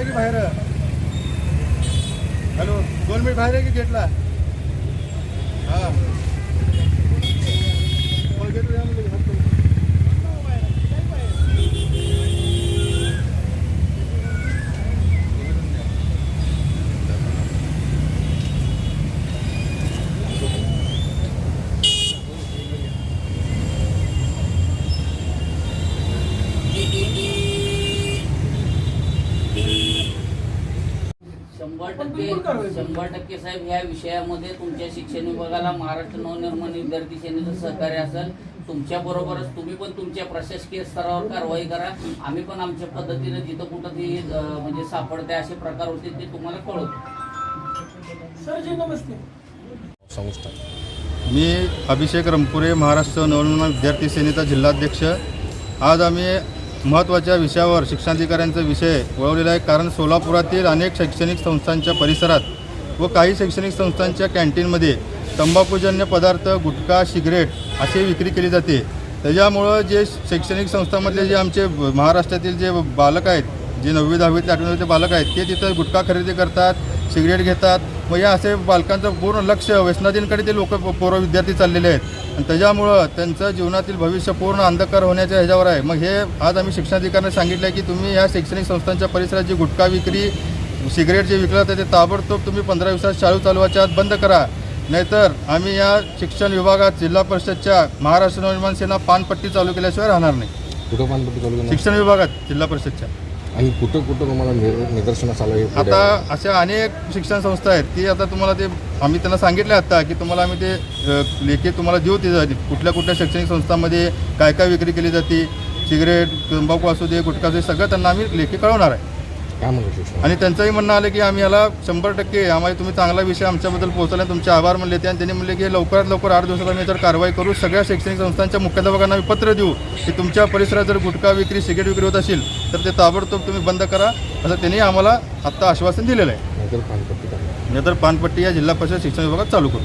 आहे की बाहेर. हॅलो दोन मिनिट बाहेर आहे की गेटला? हां. शंभर टक्के शंभर टक्के साहेब ह्या विषयामध्ये तुमच्या शिक्षण विभागाला महाराष्ट्र नवनिर्माण विद्यार्थी सेनेचं सहकार्य असेल तुमच्या बरोबरच तुम्ही पण तुमच्या प्रशासकीय स्तरावर कारवाई करा. आम्ही पण आमच्या पद्धतीने जिथं कुठं ती म्हणजे सापडते असे प्रकार होते ते तुम्हाला कळवतो. सर जी नमस्ते. संस्था. मी अभिषेक रमपुरे महाराष्ट्र नवनिर्माण विद्यार्थी सेनेचा जिल्हाध्यक्ष. आज आम्ही महत्त्वाच्या विषयावर शिक्षणाधिकाऱ्यांचा विषय वळवलेला आहे कारण सोलापुरातील अनेक शैक्षणिक संस्थांच्या परिसरात व काही शैक्षणिक संस्थांच्या कॅन्टीनमध्ये तंबाखूजन्य पदार्थ गुटखा सिगरेट अशी विक्री केली जाते. त्याच्यामुळं जे शैक्षणिक संस्थांमधले जे आमचे महाराष्ट्रातील जे बालक आहेत जे नववी दहावीतले आठवीचे बालक आहेत ते तिथं गुटखा खरेदी करतात सिगरेट घेतात. मग या असे बालकांचं पूर्ण लक्ष व्यसनाधीनकडे ते लोक पोरं विद्यार्थी चाललेले आहेत. आणि त्याच्यामुळं त्यांचं जीवनातील भविष्य पूर्ण अंधकार होण्याच्या ह्याच्यावर आहे. मग हे आज आम्ही शिक्षणाधिकाऱ्यांना सांगितलं आहे की तुम्ही या शैक्षणिक संस्थांच्या परिसरात जी गुटखा विक्री सिगरेट जे विकलं जातं ते ताबडतोब तुम्ही पंधरा दिवसात शाळू चालवायच्या आत बंद करा. नाहीतर आम्ही या शिक्षण विभागात जिल्हा परिषदच्या महाराष्ट्र नवनिर्माण सेना पानपट्टी चालू केल्याशिवाय राहणार नाही. कुठं पानपट्टी चालू करणार? शिक्षण विभागात जिल्हा परिषदच्या. आणि कुठं कुठं तुम्हाला निदर्शनास आलं हे आता अशा अनेक शिक्षण संस्था आहेत की आता तुम्हाला ते आम्ही त्यांना सांगितले आता की तुम्हाला आम्ही ते अ, लेखी तुम्हाला देऊ ते कुठल्या कुठल्या शैक्षणिक संस्थांमध्ये काय काय विक्री केली जाते सिगरेट तंबाखू असू दे गुटखा असू दे सगळं त्यांना आम्ही लेखी कळवणार आहे. काय आणि त्यांचंही म्हणणं आलं की आम्ही याला शंभर टक्के आम्हाला तुम्ही चांगला विषय आमच्याबद्दल पोहोचवला तुमचे आभार म्हणले. ते आणि त्यांनी म्हणले की लवकरात लवकर आठ दिवसात आम्ही तर कारवाई करू. सगळ्या शैक्षणिक संस्थांच्या मुख्याध्यापकांना आम्ही पत्र देऊ की तुमच्या परिसरात जर गुटखा विक्री सिगरेट विक्री होत असेल तर ते ताबडतोब तुम्ही बंद करा. असं त्यांनी आम्हाला आत्ता आश्वासन दिलेलं आहे. नाहीतर पानपट्टी करणार. नाहीतर पानपट्टी या जिल्हा परिषद शिक्षण विभागात चालू करू.